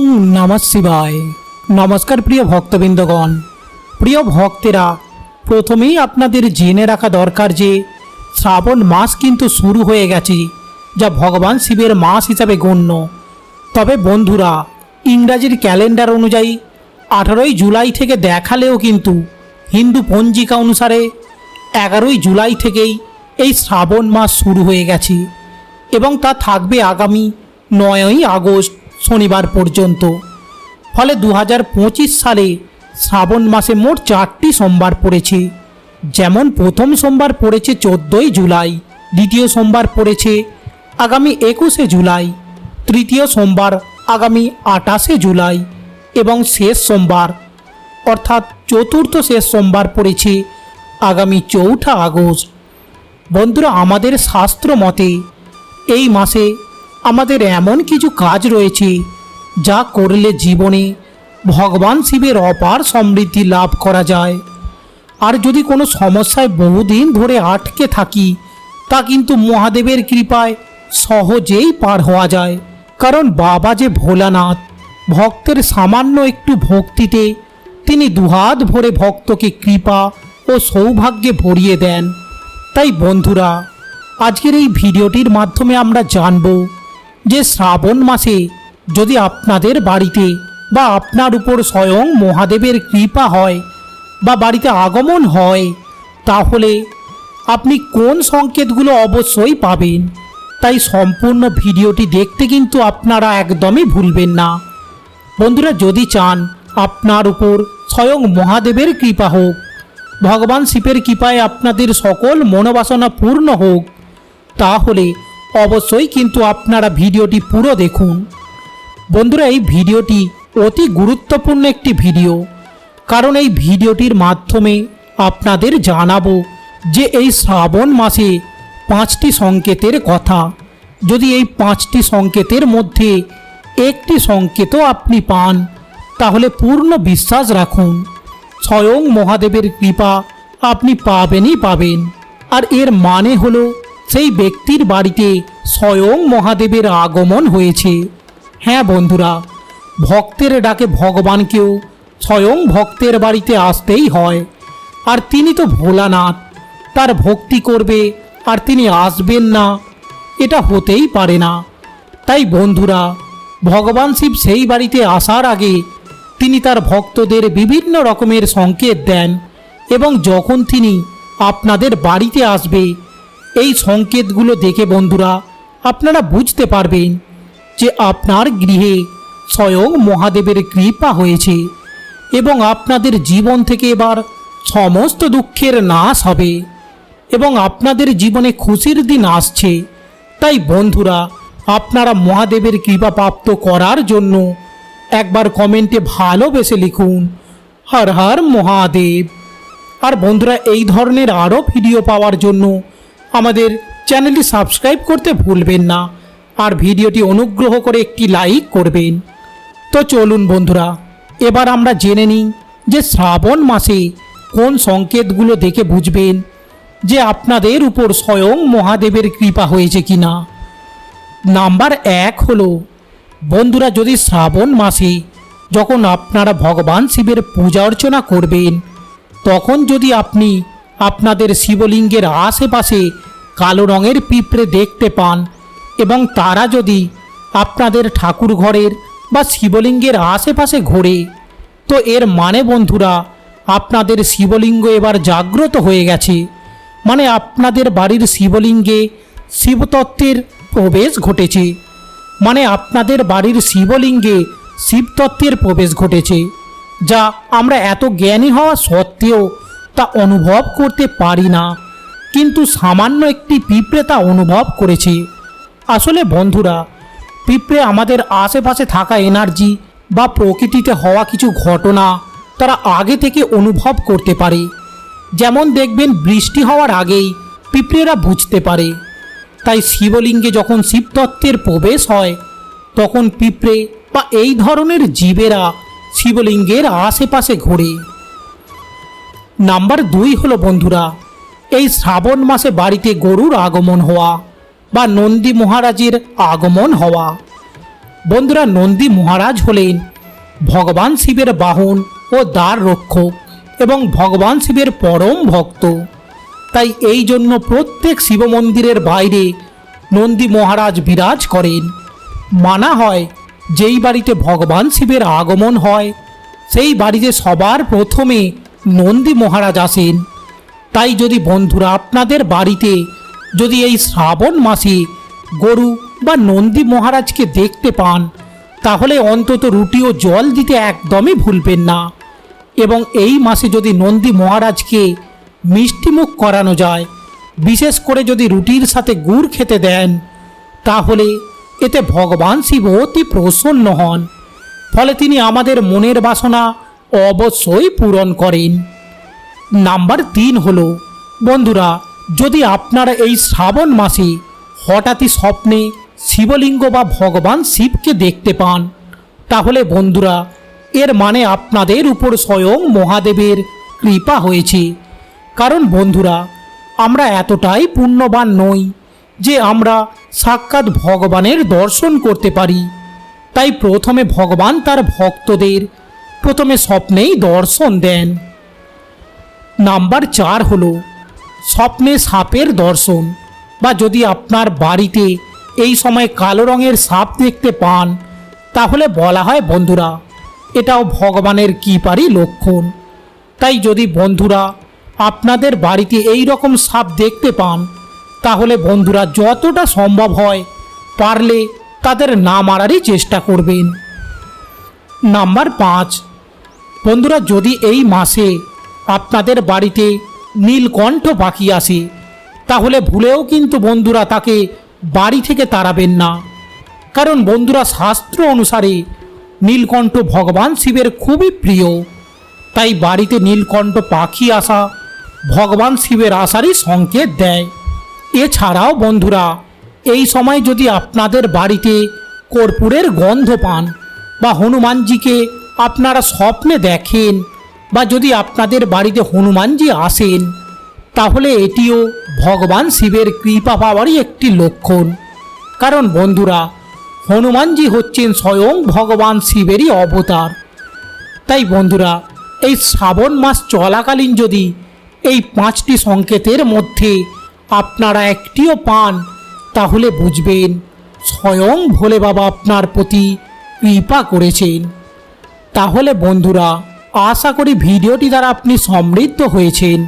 ওং নমঃ শিবায়। নমস্কার প্রিয় ভক্তবৃন্দগণ। প্রিয় ভক্তেরা, প্রথমেই আপনাদের জেনে রাখা দরকার যে, শ্রাবণ মাস কিন্তু শুরু হয়ে গেছে, যা ভগবান শিবের মাস হিসাবে গণ্য। তবে বন্ধুরা, ইংরাজির ক্যালেন্ডার অনুযায়ী, আঠারোই জুলাই থেকে দেখালেও কিন্তু হিন্দু পঞ্জিকা অনুসারে এগারোই জুলাই থেকেই এই শ্রাবণ মাস শুরু হয়ে গেছে এবং তা থাকবে আগামী নয়ই আগস্ট। শনিবার পর্যন্ত। ফলে দু হাজার পঁচিশ সালে শ্রাবণ মাসে মোট চারটি সোমবার পড়েছে। যেমন প্রথম সোমবার পড়েছে চোদ্দোই জুলাই, দ্বিতীয় সোমবার পড়েছে আগামী একুশে জুলাই, তৃতীয় সোমবার আগামী আটাশে জুলাই এবং শেষ সোমবার, অর্থাৎ চতুর্থ শেষ সোমবার পড়েছে আগামী চৌঠা আগস্ট। বন্ধুরা, আমাদের শাস্ত্র মতে এই মাসে আমাদের এমন কিছু কাজ রয়েছে যা করলে জীবনে ভগবান শিবের অপার সমৃদ্ধি লাভ করা যায়। আর যদি কোনো সমস্যায় বহুদিন ধরে আটকে থাকি, তা কিন্তু মহাদেবের কৃপায় সহজেই পার হওয়া যায়। কারণ বাবা যে ভোলানাথ, ভক্তের সামান্য একটু ভক্তিতে তিনি দুহাত ভরে ভক্তকে কৃপা ও সৌভাগ্যে ভরিয়ে দেন। তাই বন্ধুরা, আজকের এই ভিডিওটির মাধ্যমে আমরা জানব যে শ্রাবণ মাসে যদি আপনাদের বাড়িতে বা আপনার উপর স্বয়ং মহাদেবের কৃপা হয় বা বাড়িতে আগমন হয়, তাহলে আপনি কোন সংকেতগুলো অবশ্যই পাবেন? তাই সম্পূর্ণ ভিডিওটি দেখতে কিন্তু আপনারা একদমই ভুলবেন না। বন্ধুরা, যদি চান আপনার উপর স্বয়ং মহাদেবের কৃপা হোক, ভগবান শিবের কৃপায় আপনাদের সকল মনোবাসনা পূর্ণ হোক, তাহলে অবশ্যই কিন্তু আপনারা ভিডিওটি পুরো দেখুন। বন্ধুরা, এই ভিডিওটি অতি গুরুত্বপূর্ণ একটি ভিডিও। কারণ এই ভিডিওটির মাধ্যমে আপনাদের জানাব যে এই শ্রাবণ মাসে পাঁচটি সংকেতের কথা। যদি এই পাঁচটি সংকেতের মধ্যে একটি সংকেতও আপনি পান, তাহলে পূর্ণ বিশ্বাস রাখুন। স্বয়ং মহাদেবের কৃপা আপনি পাবেনই পাবেন। আর এর মানে হলো সেই ব্যক্তির বাড়িতে স্বয়ং মহাদেবের আগমন হয়েছে। হ্যাঁ বন্ধুরা, ভক্তের ডাকে ভগবানকেও স্বয়ং ভক্তের বাড়িতে আসতেই হয়। আর তিনি তো ভোলানাথ, তার ভক্তি করবে আর তিনি আসবেন না, এটা হতেই পারে না। তাই বন্ধুরা, ভগবান শিব সেই বাড়িতে আসার আগে তিনি তার ভক্তদের বিভিন্ন রকমের সংকেত দেন এবং যখন তিনি আপনাদের বাড়িতে আসবে এই সংকেতগুলো দেখে বন্ধুরা, আপনারা বুঝতে পারবেন যে আপনার গৃহে স্বয়ং মহাদেবের কৃপা হয়েছে এবং আপনাদের জীবন থেকে এবার সমস্ত দুঃখের নাশ হবে এবং আপনাদের জীবনে খুশির দিন আসছে। তাই বন্ধুরা, আপনারা মহাদেবের কৃপা প্রাপ্ত করার জন্য একবার কমেন্টে ভালোবেসে লিখুন, হর হর মহাদেব। আর বন্ধুরা, এই ধরনের আরও ভিডিও পাওয়ার জন্য আমাদের চ্যানেলটি সাবস্ক্রাইব করতে ভুলবেন না আর ভিডিওটি অনুগ্রহ করে একটি লাইক করবেন। তো চলুন বন্ধুরা, এবার আমরা জেনে নিই যে শ্রাবণ মাসে কোন সংকেতগুলো দেখে বুঝবেন যে আপনাদের উপর স্বয়ং মহাদেবের কৃপা হয়েছে কি না নাম্বার এক হলো, বন্ধুরা, যদি শ্রাবণ মাসে যখন আপনারা ভগবান শিবের পূজা অর্চনা করবেন, তখন যদি আপনি আপনাদের শিবলিঙ্গের আশেপাশে কালো রঙের পিঁপড়ে দেখতে পান এবং তারা যদি আপনাদের ঠাকুর ঘরের বা শিবলিঙ্গের আশেপাশে ঘোরে, তো এর মানে বন্ধুরা, আপনাদের শিবলিঙ্গ এবার জাগ্রত হয়ে গেছে। মানে আপনাদের বাড়ির শিবলিঙ্গে শিবতত্ত্বের প্রবেশ ঘটেছে। মানে আপনাদের বাড়ির শিবলিঙ্গে শিবতত্ত্বের প্রবেশ ঘটেছে, যা আমরা এত জ্ঞানী হওয়া সত্ত্বেও তা অনুভব করতে পারি না। কিন্তু সামান্য একটি পিঁপড়ে তা অনুভব করেছে। আসলে বন্ধুরা, পিঁপড়ে আমাদের আশেপাশে থাকা এনার্জি বা প্রকৃতিতে হওয়া কিছু ঘটনা তারা আগে থেকে অনুভব করতে পারে। যেমন দেখবেন, বৃষ্টি হওয়ার আগেই পিঁপড়েরা বুঝতে পারে। তাই শিবলিঙ্গে যখন শিবতত্ত্বের প্রবেশ হয়, তখন পিঁপড়ে বা এই ধরনের জীবেরা শিবলিঙ্গের আশেপাশে ঘোরে। নাম্বার দুই হলো বন্ধুরা, এই শ্রাবণ মাসে বাড়িতে গরুর আগমন হওয়া বা নন্দী মহারাজের আগমন হওয়া। বন্ধুরা, নন্দী মহারাজ হলেন ভগবান শিবের বাহন ও দ্বার রক্ষক এবং ভগবান শিবের পরম ভক্ত। তাই এই জন্য প্রত্যেক শিব মন্দিরের বাইরে নন্দী মহারাজ বিরাজ করেন। মানা হয়, যেই বাড়িতে ভগবান শিবের আগমন হয়, সেই বাড়িতে সবার প্রথমে নন্দী মহারাজ আসেন। তাই যদি বন্ধুরা আপনাদের বাড়িতে যদি এই শ্রাবণ মাসে গরু বা নন্দী মহারাজকে দেখতে পান, তাহলে অন্তত রুটি ও জল দিতে একদমই ভুলবেন না। এবং এই মাসে যদি নন্দী মহারাজকে মিষ্টিমুখ করানো যায়, বিশেষ করে যদি রুটির সাথে গুড় খেতে দেন, তাহলে এতে ভগবান শিব অতি প্রসন্ন হন। ফলে তিনি আমাদের মনের বাসনা অবশ্যই পূরণ করেন। নাম্বার তিন হলো, বন্ধুরা, যদি আপনারা এই শ্রাবণ মাসে হঠাৎই স্বপ্নে শিবলিঙ্গ বা ভগবান শিবকে দেখতে পান, তাহলে বন্ধুরা, এর মানে আপনাদের উপর স্বয়ং মহাদেবের কৃপা হয়েছে। কারণ বন্ধুরা, আমরা এতটাই পুণ্যবান নই যে আমরা সাক্ষাৎ ভগবানের দর্শন করতে পারি। তাই প্রথমে ভগবান তার ভক্তদের প্রথমে স্বপ্নেই দর্শন দেন। নাম্বার চার হলো স্বপ্নে সাপের দর্শন। বা যদি আপনার বাড়িতে এই সময় কালো রঙের সাপ দেখতে পান, তাহলে বলা হয় বন্ধুরা, এটাও ভগবানের কৃপারই লক্ষণ। তাই যদি বন্ধুরা আপনাদের বাড়িতে এই রকম সাপ দেখতে পান, তাহলে বন্ধুরা যতটা সম্ভব হয় পারলে তাদের না মারারই চেষ্টা করবেন। নাম্বার পাঁচ বন্ধুরা, যদি এই মাসে আপনাদের বাড়িতে নীলকণ্ঠ পাখি আসে, তাহলে ভুলেও কিন্তু বন্ধুরা তাকে বাড়ি থেকে তাড়াবেন না। কারণ বন্ধুরা, শাস্ত্র অনুসারে নীলকণ্ঠ ভগবান শিবের খুবই প্রিয়। তাই বাড়িতে নীলকণ্ঠ পাখি আসা ভগবান শিবের আসারই সংকেত দেয়। এছাড়াও বন্ধুরা, এই সময় যদি আপনাদের বাড়িতে কর্পূরের গন্ধ পান বা হনুমানজিকে আপনারা স্বপ্নে দেখেন বা যদি আপনাদের বাড়িতে হনুমানজি আসেন, তাহলে এটিও ভগবান শিবের কৃপা পাওয়ারই একটি লক্ষণ। কারণ বন্ধুরা, হনুমানজি হচ্ছেন স্বয়ং ভগবান শিবেরই অবতার। তাই বন্ধুরা, এই শ্রাবণ মাস চলাকালীন যদি এই পাঁচটি সংকেতের মধ্যে আপনারা একটিও পান, তাহলে বুঝবেন স্বয়ং ভোলে বাবা আপনার প্রতি কৃপা করেছেন। তাহলে বন্ধুরা, আশা করি ভিডিওটি দ্বারা আপনি সমৃদ্ধ হয়েছেন।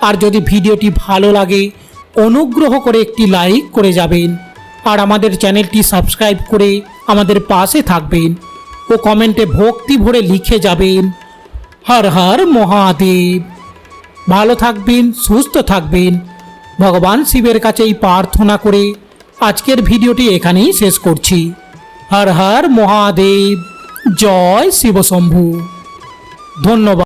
আর যদি ভিডিওটি ভালো লাগে, অনুগ্রহ করে একটি লাইক করে যাবেন। আর আমাদের চ্যানেলটি সাবস্ক্রাইব করে আমাদের পাশে থাকবেন ও কমেন্টে ভক্তি ভরে লিখে যাবেন। হর হর মহাদেব। ভালো থাকবেন, সুস্থ থাকবেন। ভগবান শিবের কাছে এই প্রার্থনা করে আজকের ভিডিওটি এখানেই শেষ করছি। হর হর মহাদেব। জয় শিবশম্ভু। ধন্যবাদ।